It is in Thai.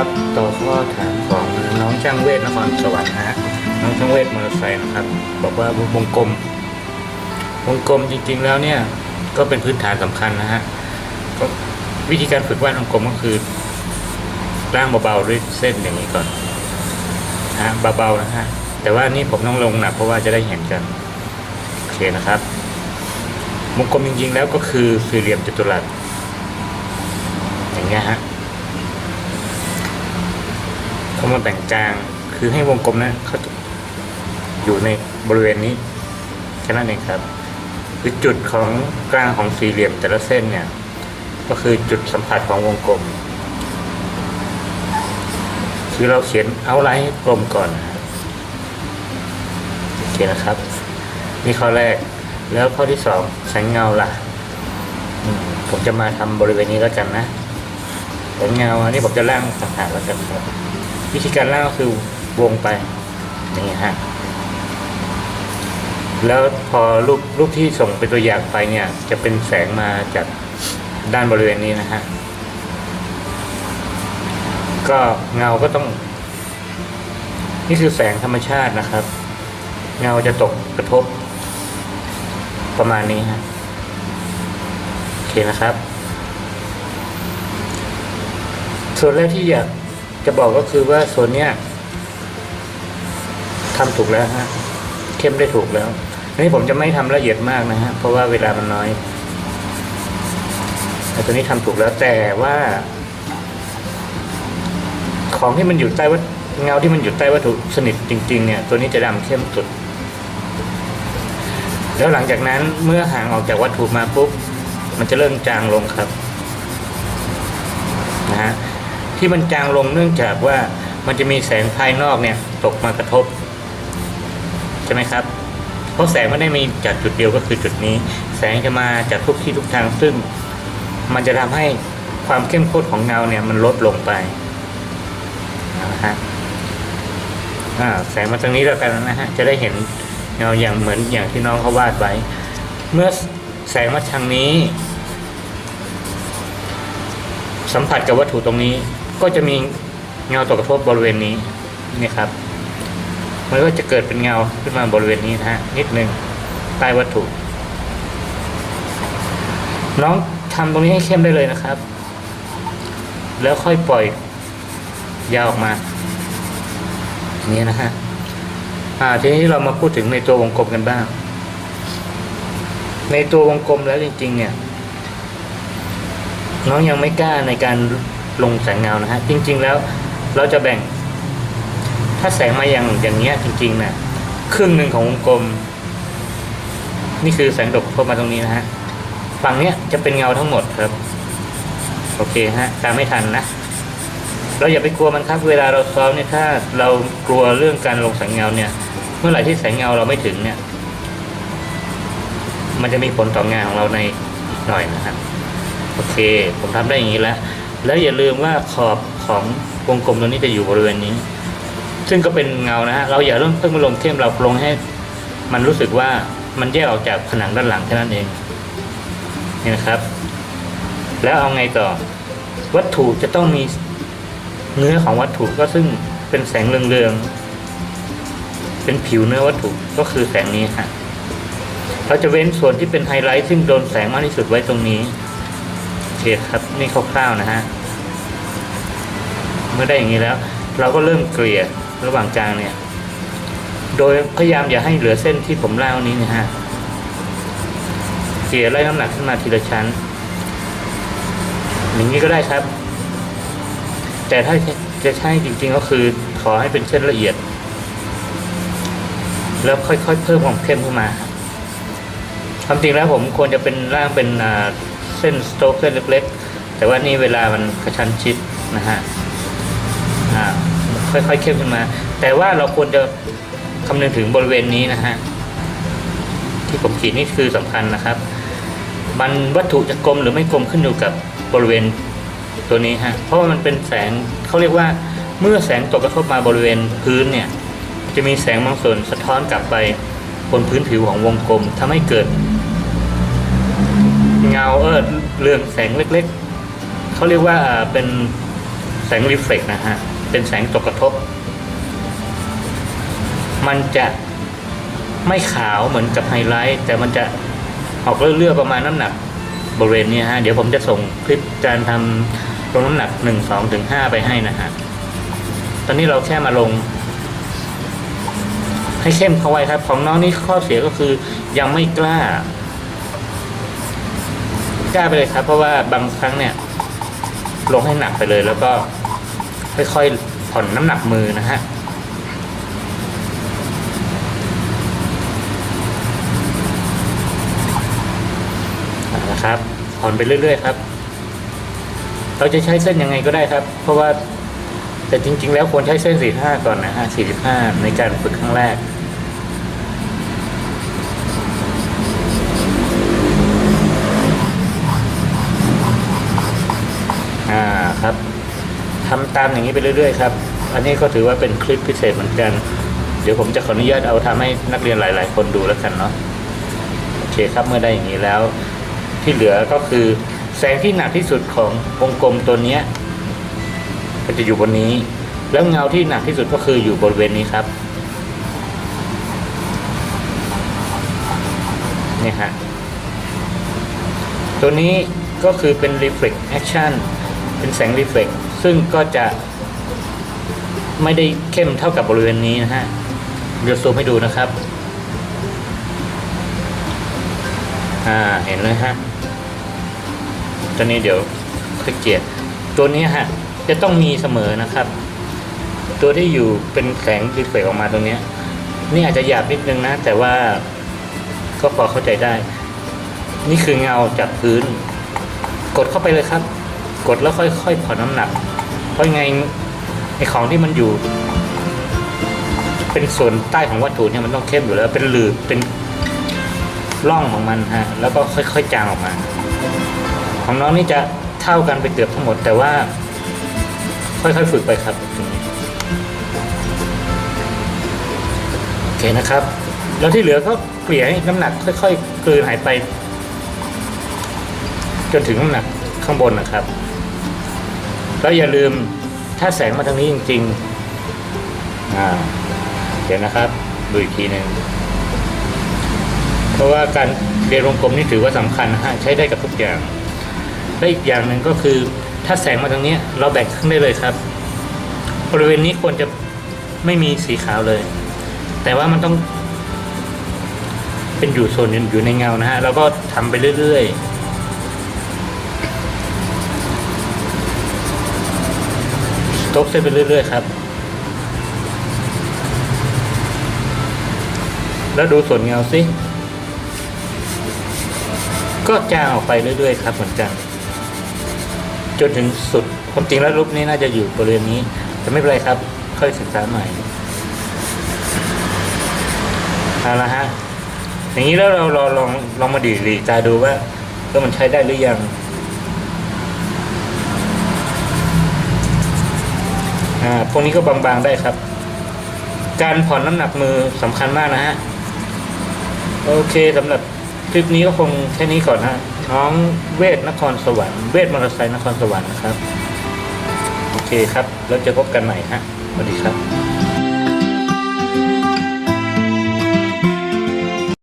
ครับต่อข้อถามของน้องช่างเวทนครสวรรค์นะฮะน้องช่างเวทมอเตอร์ไซค์นะครับ บอกว่าวงกลมวงกลมจริง ๆ แล้วเนี่ยก็เป็นพื้นฐานสำคัญนะฮะก็วิธีการฝึกวาดวงกลมก็คือร่างเบาๆด้วยเส้นอย่างนี้ก่อนนะฮะเบาๆนะฮะแต่ว่านี่ผมต้องลงหนักเพราะว่าจะได้เห็นกันโอเคนะครับวงกลมจริงๆแล้วก็คือสี่เหลี่ยมจัตุรัสอย่างเงี้ยฮะ เขามาแบ่งกลางคือให้วงกลมนะเขาอยู่ในบริเวณนี้แค่นั้นเองครับ คือจุดของกลางของสี่เหลี่ยมแต่ละเส้นเนี่ย ก็คือจุดสัมผัสของวงกลม คือเราเขียนเอาไลน์กลมก่อนโอเคนะครับ นี่ข้อแรก แล้วข้อที่สองแสงเงาล่ะผมจะมาทำบริเวณนี้แล้วกันนะแสงเงาอันนี้ผมจะล่างต่างหากแล้วกันครับ วิธีการล่างก็คือวงไปนี้ฮะแล้วพอรูปรูปที่ส่งเป็นตัวอย่างไปเนี่ย จะเป็นแสงมาจากด้านบริเวณนี้นะฮะก็เงาก็ต้อง นี่คือแสงธรรมชาตินะครับ เงาจะตกกระทบ ประมาณนี้ฮะโอเคนะครับ ส่วนแรกที่อยาก จะบอกก็คือว่าส่วนเนี้ยทำถูกแล้วฮะเข้มได้ถูกแล้วอันนี้ผมจะไม่ทำละเอียดมากนะฮะเพราะว่าเวลามันน้อยแต่ตัวนี้ทำถูกแล้วแต่ว่า ของที่มันอยู่ใต้วัตเงาที่มันอยู่ใต้วัตถุสนิทจริง ๆ เนี่ย ตัวนี้จะดำเข้มสุด แล้วหลังจากนั้นเมื่อห่างออกจากวัตถุมาปุ๊บมันจะเริ่มจางลงครับนะฮะ ที่มันจางลงเนื่องจากว่ามันจะมีแสงภายนอกเนี่ยตกมากระทบ ใช่ไหมครับ เพราะแสงไม่ได้มีจากจุดเดียวก็คือจุดนี้ แสงจะมาจากทุกที่ทุกทางซึ่ง มันจะทำให้ความเข้มข้นของเงาเนี่ยมันลดลงไปนะฮะแสงมาตรงนี้แล้วกันนะฮะจะได้เห็นเงาอย่างเหมือนอย่างที่น้องเขาวาดไว้ เมื่อแสงมาทางนี้ สัมผัสกับวัตถุตรงนี้ ก็จะมีเงาตกกระทบบริเวณนี้นี่ครับ มันก็จะเกิดเป็นเงาขึ้นมาบริเวณนี้นะฮะนิดนึงใต้วัตถุ น้องทำตรงนี้ให้เข้มได้เลยนะครับ แล้วค่อยปล่อยยาวออกมาอย่างนี้นะฮะอ่าทีนี้เรามาพูดถึงในตัววงกลมกันบ้าง ในตัววงกลมแล้วจริง ๆ เนี่ย น้องยังไม่กล้าในการ ลงแสงเงานะฮะจริง ๆ แล้วเราจะแบ่ง ถ้าแสงมาอย่างอย่างเงี้ยจริงๆนะครึ่งหนึ่งของวงกลม นี่คือแสงตกเข้ามาตรงนี้นะฮะฝั่งเนี้ยจะเป็นเงาทั้งหมดครับ โอเคฮะตามไม่ทันนะเราอย่าไปกลัวมันครับเวลาเราซ้อมเนี่ยถ้าเรากลัวเรื่องการลงแสงเงาเนี่ย เมื่อไหร่ที่แสงเงาเราไม่ถึงเนี่ย มันจะมีผลต่องานของเราในหน่อยนะครับ โอเค ผมทำได้อย่างนี้แล้ว แล้วอย่าลืมว่าขอบของวงกลมตัวนี้จะอยู่บริเวณนี้ ซึ่งก็เป็นเงานะฮะเราอย่าเริ่มเพิ่งมาลงเข้มเราลงให้ มันรู้สึกว่ามันแยกออกจากผนังด้านหลังแค่นั้นเองนี่นะครับ แล้วเอาไงต่อ วัตถุจะต้องมีเนื้อของวัตถุก็ซึ่งเป็นแสงเรืองๆเป็นผิวเนื้อวัตถุก็คือแสงนี้ฮะเราจะเว้นส่วนที่เป็นไฮไลท์ซึ่งโดนแสงมากที่สุดไว้ตรงนี้ เคครับนี่คร่าวๆนะฮะเมื่อได้อย่างนี้แล้ว เราก็เริ่มเกลี่ยระหว่างจางเนี่ย โดยพยายามอย่าให้เหลือเส้นที่ผมเล่านี้นะฮะเกลี่ยไล่น้ำหนักขึ้นมาทีละชั้น อย่างนี้ก็ได้ครับ แต่ถ้าจะใช่จริงๆก็คือขอให้เป็นเส้นละเอียด แล้วค่อยๆเพิ่มความเข้มขึ้นมาความจริงแล้วผมควรจะเป็นร่างเป็นอ่า เส้นสโตกเส้นเล็กๆ แต่ว่านี่เวลามันกระชั้นชิดนะฮะอ่าค่อยๆเข้มขึ้นมา แต่ว่าเราควรจะคำนึงถึงบริเวณนี้นะฮะที่ผมขีดนี่คือสำคัญนะครับ มันวัตถุจะกลมหรือไม่กลมขึ้นอยู่กับบริเวณตัวนี้ฮะเพราะมันเป็นแสงเขาเรียกว่าเมื่อแสงตกกระทบมาบริเวณพื้นเนี่ยจะมีแสงบางส่วนสะท้อนกลับไปบนพื้นผิวของวงกลมทำให้เกิดาเออเรืองแสงเล็กๆเขาเรียกว่าเป็นแสงรีเฟล็กนะฮะ เป็นแสงตกกระทบ มันจะไม่ขาวเหมือนกับไฮไลท์ แต่มันจะออกเลื่อยๆประมาณน้ำหนักบริเวณนี้ฮะ เดี๋ยวผมจะส่งคลิปการทำลงน้ำหนักหนึ่งสองถึงห้าไปให้นะฮะ ตอนนี้เราแค่มาลง ให้เข้มเข้าไว้ครับ ของน้องนี่ข้อเสียก็คือยังไม่กล้า กล้าไปเลยครับ เพราะว่าบางครั้งเนี่ย ลงให้หนักไปเลย แล้วก็ค่อยๆผ่อนน้ำหนักมือนะฮะนะครับผ่อนไปเรื่อย ๆ ครับ เราจะใช้เส้นยังไงก็ได้ครับ เพราะว่าแต่จริง ๆ แล้วควรใช้เส้น 45 ก่อนนะฮะ45 ในการฝึกครั้งแรก ครับทำตามอย่างนี้ไปเรื่อยๆครับอันนี้ก็ถือว่าเป็นคลิปพิเศษเหมือนกัน เดี๋ยวผมจะขออนุญาตเอาทำให้นักเรียนหลาย ๆ คนดูแล้วกันเนาะโอเคครับเมื่อได้อย่างนี้แล้ว ที่เหลือก็คือแสงที่หนักที่สุดของวงกลมตัวเนี้ยมันจะอยู่บนนี้ แล้วเงาที่หนักที่สุดก็คืออยู่บริเวณนี้ครับนี่ฮะตัวนี้ก็คือเป็น reflect action เป็นแสง reflect ซึ่งก็จะไม่ได้เข้มเท่ากับบริเวณนี้นะฮะ เดี๋ยวซูมให้ดูนะครับ อ่า เห็นเลยฮะ ตัวนี้เดี๋ยวคลิกเกียร์ตัวนี้ฮะ จะต้องมีเสมอนะครับ ตัวที่อยู่เป็นแสงรีเฟกออกมาตรงนี้ นี่อาจจะหยาบนิดนึงนะ แต่ว่าก็พอเข้าใจได้ นี่คือเงาจากพื้น กดเข้าไปเลยครับ กดแล้วค่อยๆผ่อนน้ำหนัก เพราะยังไงไอของที่มันอยู่ เป็นส่วนใต้ของวัตถุเนี่ยมันต้องเข้มอยู่แล้ว เป็นหลืบเป็นร่องของมันฮะแล้วก็ค่อยๆจางออกมา ของน้องนี่จะเท่ากันไปเกือบทั้งหมด แต่ว่า ค่อยๆฝึกไปครับตรงนี้โอเคนะครับ แล้วที่เหลือก็เกลี่ยให้น้ำหนัก ค่อยๆกลืนหายไป จนถึงน้ำหนักข้างบนนะครับ แล้วอย่าลืมถ้าแสงมาทางนี้จริงๆอ่าเดี๋ยวนะครับดูอีกทีหนึ่งเพราะว่าการเรียนวงกลมนี่ถือว่าสำคัญนะฮะใช้ได้กับทุกอย่างและอีกอย่างหนึ่งก็คือถ้าแสงมาทางนี้เราแบ่งครึ่งได้เลยครับ บริเวณนี้ควรจะไม่มีสีขาวเลย แต่ว่ามันต้อง เป็นอยู่โซนอยู่ในเงานะฮะแล้วก็ทำไปเรื่อยๆ ตบเส้นไปเรื่อยๆครับ แล้วดูส่วนเงาสิ ก็จางออกไปเรื่อยๆครับเหมือนกัน จนถึงสุดความจริงแล้วรูปนี้น่าจะอยู่บริเวณนี้ แต่ไม่เป็นไรครับ ค่อยศึกษาใหม่เอาละฮะอย่างนี้แล้วเราลองลองลองมาดีดีตาดูว่าว่ามันใช้ได้หรือยัง อ่าพวกนี้ก็บางๆได้ครับ การผ่อนน้ำหนักมือสำคัญมากนะฮะ โอเคสำหรับคลิปนี้ก็คงแค่นี้ก่อนนะน้องเวทนครสวรรค์เวทมอเตอร์ไซค์นครสวรรค์นะครับ โอเคครับ แล้วจะพบกันใหม่ฮะสวัสดีครับ